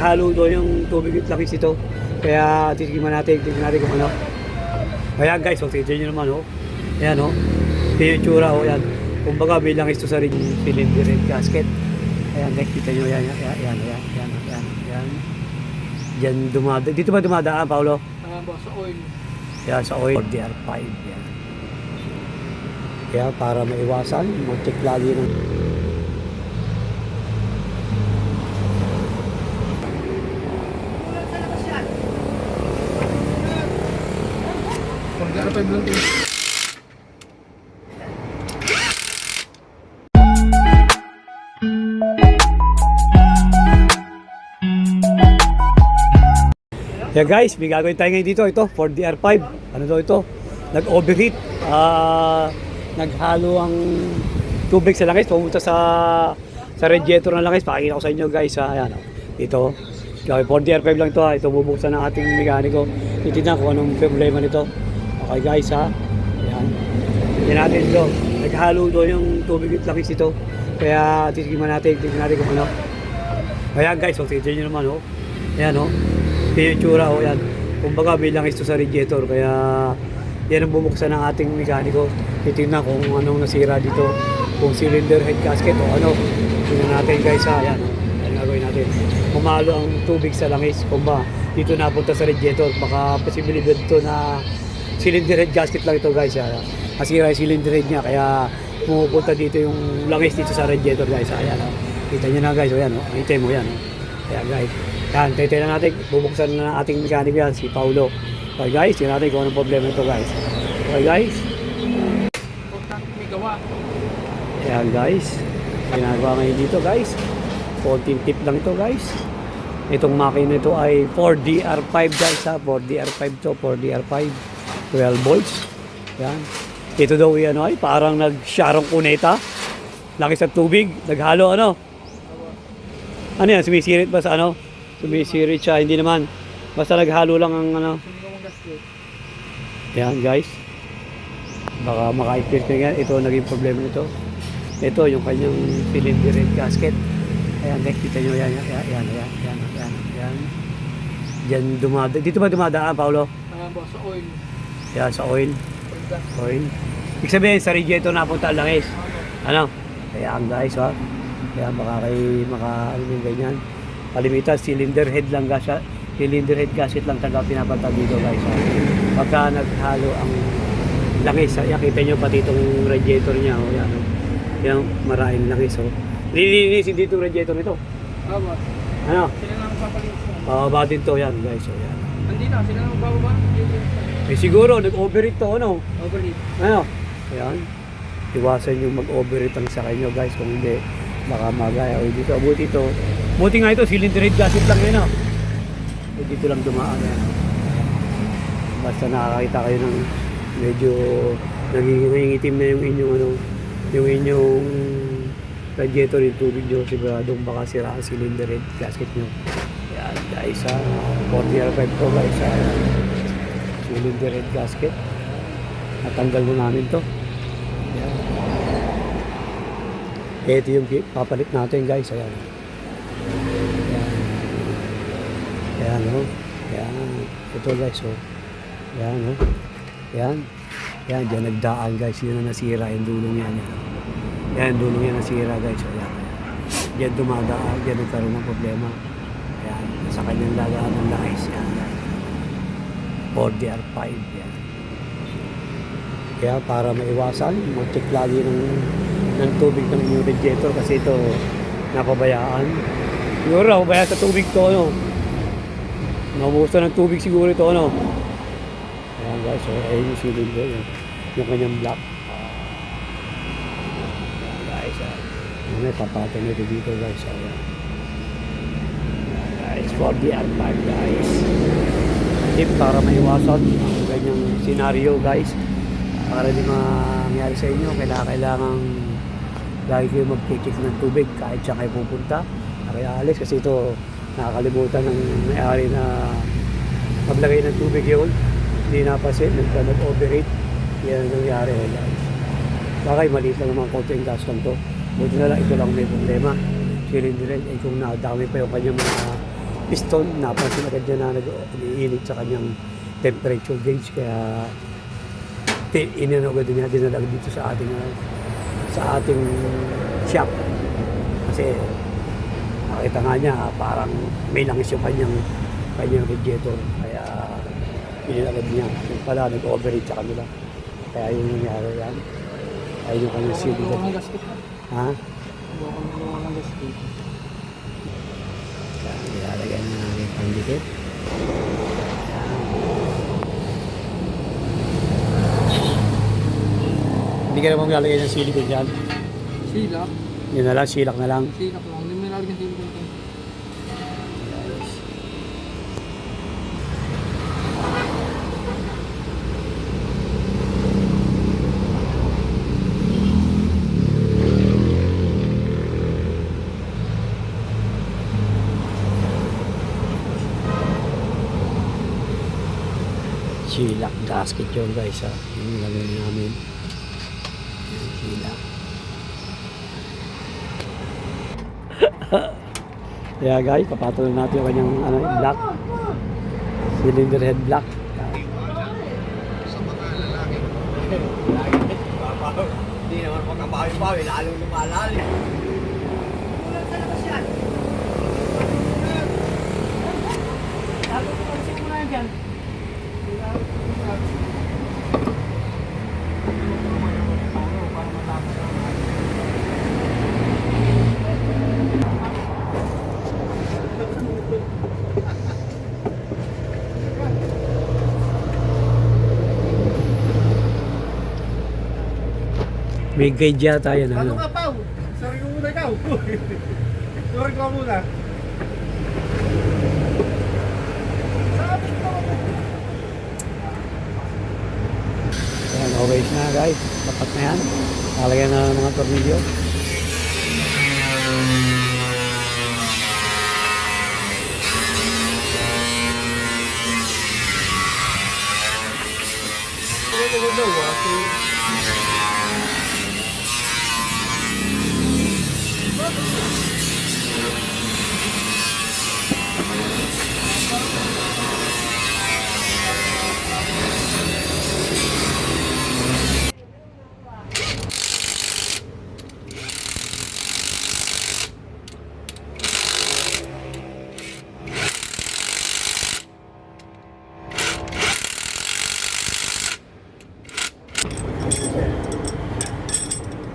naghalo doon yung tubig at langis ito. Kaya titignan natin, titignan natin kung ano. Ayan guys, so titignan nyo naman oh. Ayan oh. Ito yung tsura oh, yan. Kumbaga may langis to sa ring cylinder and gasket. Ayan guys, kita nyo yan, yan, yan, yan, yan, yan, yan, yan. Diyan dumada. Dito ba dumadaan, Paolo? Boss, sa oil. Kaya sa oil, DR5 yan. Kaya para maiwasan, mag-check lagi ng Ano pa yung ito. Yeah guys, may gagawin tayo ngayon dito. Ito, Ford DR5. Ano daw ito? Nag-overheat. Ah, naghalo ang tubig sa langis. Pumunta sa sa radiator ng langis. Pakikita ko sa inyo guys. Ha. Ayan, oh. Ito. Ford DR5 lang ito. Ha. Ito bubuksan ng ating mekaniko. Titignan ko anong problema nito. Okay guys ha. Ayan. Tignan natin ito. Naghalo doon yung tubig at langis ito. Kaya titignan natin. Titignan natin kung ano. Ayan guys, so tignan nyo naman oh. Ayan oh. Ito yung tsura oh yan. Kumbaga may langis to sa radiator kaya yan ang bumuksan ng ating mekaniko. Titignan kung anong nasira dito. Kung cylinder head gasket o ano. Tingnan natin guys ha. Ayan oh. Ayan gagawin natin. Pumalo ang tubig sa langis. Kung ba dito napunta sa radiator. Baka posibilidad to na cylinder head gasket lang ito guys. Ha. Masira yung cylinder head niya kaya pumupunta dito yung langis dito sa radiator guys. Ayan oh. Kita nyo na guys, o yan, o. Hintay mo yan, o. Ayan guys. Yan, tayo na natin. Bubuksan na ng ating mechanic yan, si Paulo. Okay guys, tingnan natin kung anong problema ito guys. Okay guys. Ayan guys. Ginagawa ngayon dito guys. 14 tip lang ito guys. Itong makina ito ay 4DR5 guys ha. 4DR5 to, 4DR5. 12 volts. Yan. Ito daw yan ay parang nag-sharong kuneta. Laki sa tubig. Naghalo ano. Ano yan? Sumisirit ba sa ano? Sumisirit siya. Hindi naman. Basta naghalo lang ang ano. Yan guys. Baka maka-experience yan. Ito naging problema nito. Ito yung kanyang cylinder and gasket. Ayan guys, kita nyo yan. Yan, yan, yan, yan, yan, yan. Diyan dumada. Dito ba dumadaan, Paolo? Ah, boss, sa oil. Yan, sa oil. Oil. Ibig sabihin, sa radiator napunta ang langis. Ano? Kaya guys, ha? Kaya baka kay maka, ano yung ganyan. Kalimitan, cylinder head lang gas, cylinder head gasket lang talaga pinapatag dito guys. Ha? Pagka naghalo ang langis, ha? yan, kita nyo pati itong radiator niya, oh, yan, oh. Yan, maraming langis, oh. Lilinisin dito yung radiator nito. Ano? Sila na magpapalit mo. Pababa din to, yan guys, oh, yan. Hindi na, sila na magbababa. Eh siguro, nag-overheat to, ano? Overlead. Ano? Ayan. Iwasan yung mag-overheat ang sa kanyo guys. Kung hindi, baka magaya. O dito, buti ito. Buti nga ito, cylinder head gasket lang yun. Oh. Eh, dito lang dumaan. Yan. Basta nakakita kayo ng medyo nangingitim na yung inyong ano, yung inyong radiator yung tubig nyo. Siguradong baka sira ang cylinder head gasket nyo. Yan guys ha. 40 5 to guys ha. Cylinder head gasket. Natanggal mo namin to. Yan. Ito yung papalit natin guys. Ayan. Ayan. Ayan o. Ayan. Ito guys o. Ayan o. Ayan. Ayan. Diyan nagdaan guys. Yan na nasira yung dulong yan. Yan. Yan. Dulong yan nasira guys. O yan. Diyan dumadaan. Diyan nagkaroon ng problema. Ayan. Sa kanyang lagaan ng langis. Yan. Yan. 4DR5. Yan. Kaya para maiwasan, mag-check lagi ng, ng tubig ng inyong radiator kasi ito napabayaan. Siguro napabayaan sa tubig to, ano. Nabuhusan ng tubig siguro ito, ano. Ayan guys, so, ayun yung cylinder, yung, yung kanyang black. Ayan guys, ah. May papatay nito dito guys. Ayan. Guys, 4DR5 guys. Tip para maiwasan ang ganyang senaryo guys para di mangyari sa inyo, kailangan kailangan lagi kayo mag-check ng tubig kahit siya kayo pupunta. Kaya alis kasi ito nakakalimutan ng may-ari na maglagay ng tubig yun. Hindi napasin, nagka nag-overheat. Yan ang nangyari guys. Bakay maliit lang naman konting gas lang to. Buti na lang ito lang may problema. Cylinder rin, eh kung nadami pa yung kanyang mga piston, napansin agad niya na nag-iinit sa kanyang temperature gauge kaya inano agad niya dinala dito sa ating ah, sa ating shop. Kasi nakita nga niya parang may langis yung kanyang kanyang radiator kaya inilagad niya. Yung pala nag-overheat sa kanila. Kaya yung nangyari yan. Ay yung kanyang Baka silver ng gasket. ha? Baka ng gasket. Ilalagay na natin yung pandikit. Hindi ka naman lalagay ng silicone dyan. Silak. Yun na lang, silak na lang. Silak lang. Silak gasket yun guys ha. Yung lagay namin. Yan, Silak. Kaya guys, papatuloy natin yung kanyang ano, black. Cylinder head black. Hindi naman pagkabawi-bawi, lalong lumalalim. May guide yata yan. Ano? ka, Pao? Sorry ko muna ikaw. Sorry ko muna. Na guys. Tapat na yan. Lalagyan na mga tornilyo.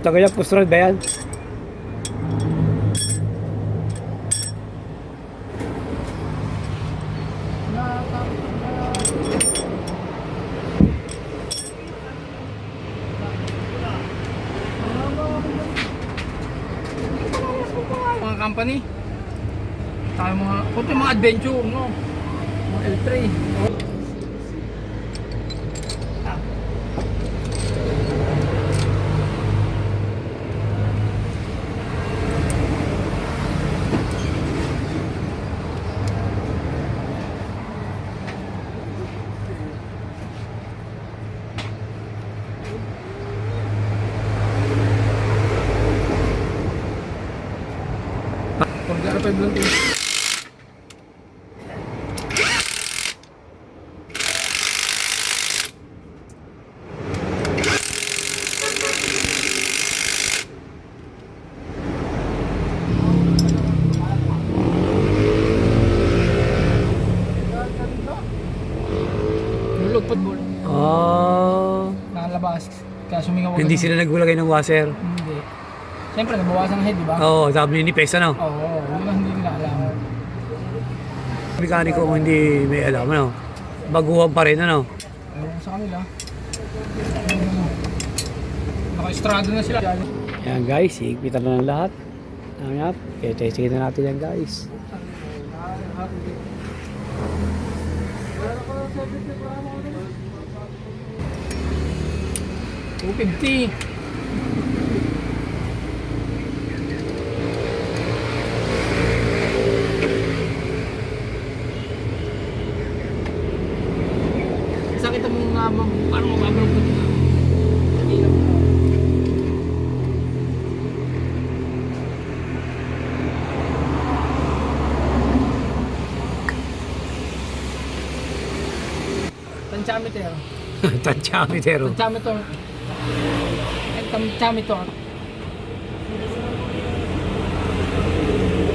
Tagayak pustrol ba yan? Mga company. Tayo mga, kunti mga adventure, no? Mga L3. Blonde Lulugpad mo. Oh. Nakalabas. Kaya sumingaw. Hindi sila naglagay ng washer. Hindi. Siyempre, nabawasan ang head, di ba? Oo, oh, sabi ni Nipes ano. Oo, hindi ba hindi nila alam. Mekaniko kung hindi may alam ano. Baguhan pa rin ano. Ewan sa kanila. Naka-estrado na sila. Ayan guys, higpitan na ng lahat. Ayan, kaya testingin na natin yan guys. Two fifty. Sakit mo nga, ma'am. Paano mo babalog Tantiameter. Tantiametero. Tantiameter. Tantiameter.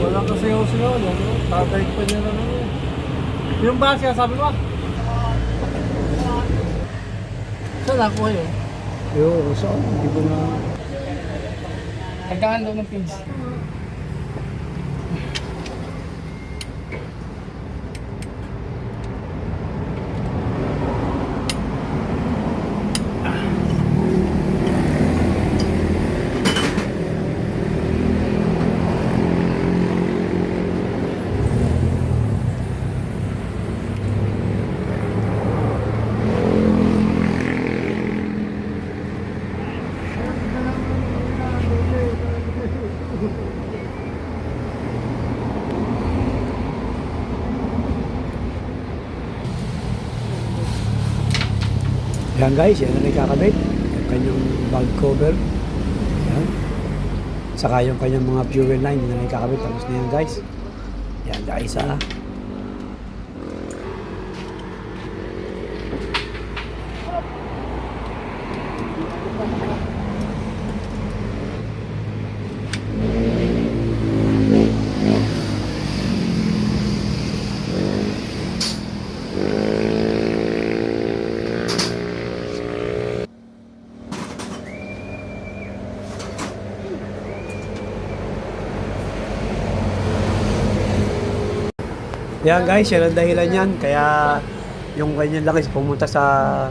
Wala ka sayaw-sayaw. Ano? Tatay pa niya na ano. Yung ba siya sabi mo? Saan ako kayo? Yo, so, hindi ko na... Nagdahan daw ng pins. Yan guys, yan ang nakakabit. Yung kanyang bag cover. Yan. Saka yung kanyang mga fuel line, yun ang nakakabit. Tapos na yan guys. Yan guys Yan guys, yan ang dahilan yan. Kaya yung kanyang langis pumunta sa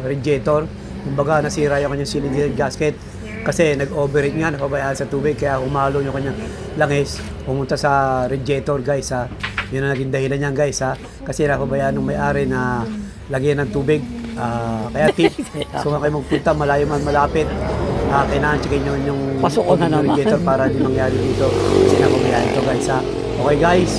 radiator. Kumbaga nasira yung kanyang cylinder gasket. Kasi nag-overheat nga, napabayaan sa tubig. Kaya humalo yung kanyang langis. Pumunta sa radiator guys ha. Yun ang naging dahilan yan guys ha. Kasi napabayaan ng may-ari na lagyan ng tubig. Ah, kaya tip, so kayo magpunta, malayo man malapit. Uh, kailangan checkin nyo yung Pasok ko na yung naman. radiator para di mangyari dito. Kasi napabayaan ito guys ha. Okay guys,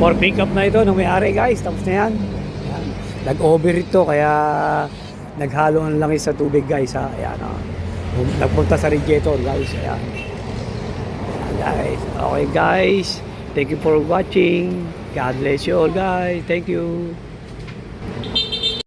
For pickup na ito ng may-ari guys. Tapos na yan. Ayan. Nag-over ito kaya naghalo ang langis sa tubig guys ha. Ayan o. Nagpunta sa radiator guys. Ayan guys. Okay guys. Thank you for watching. God bless you all guys. Thank you.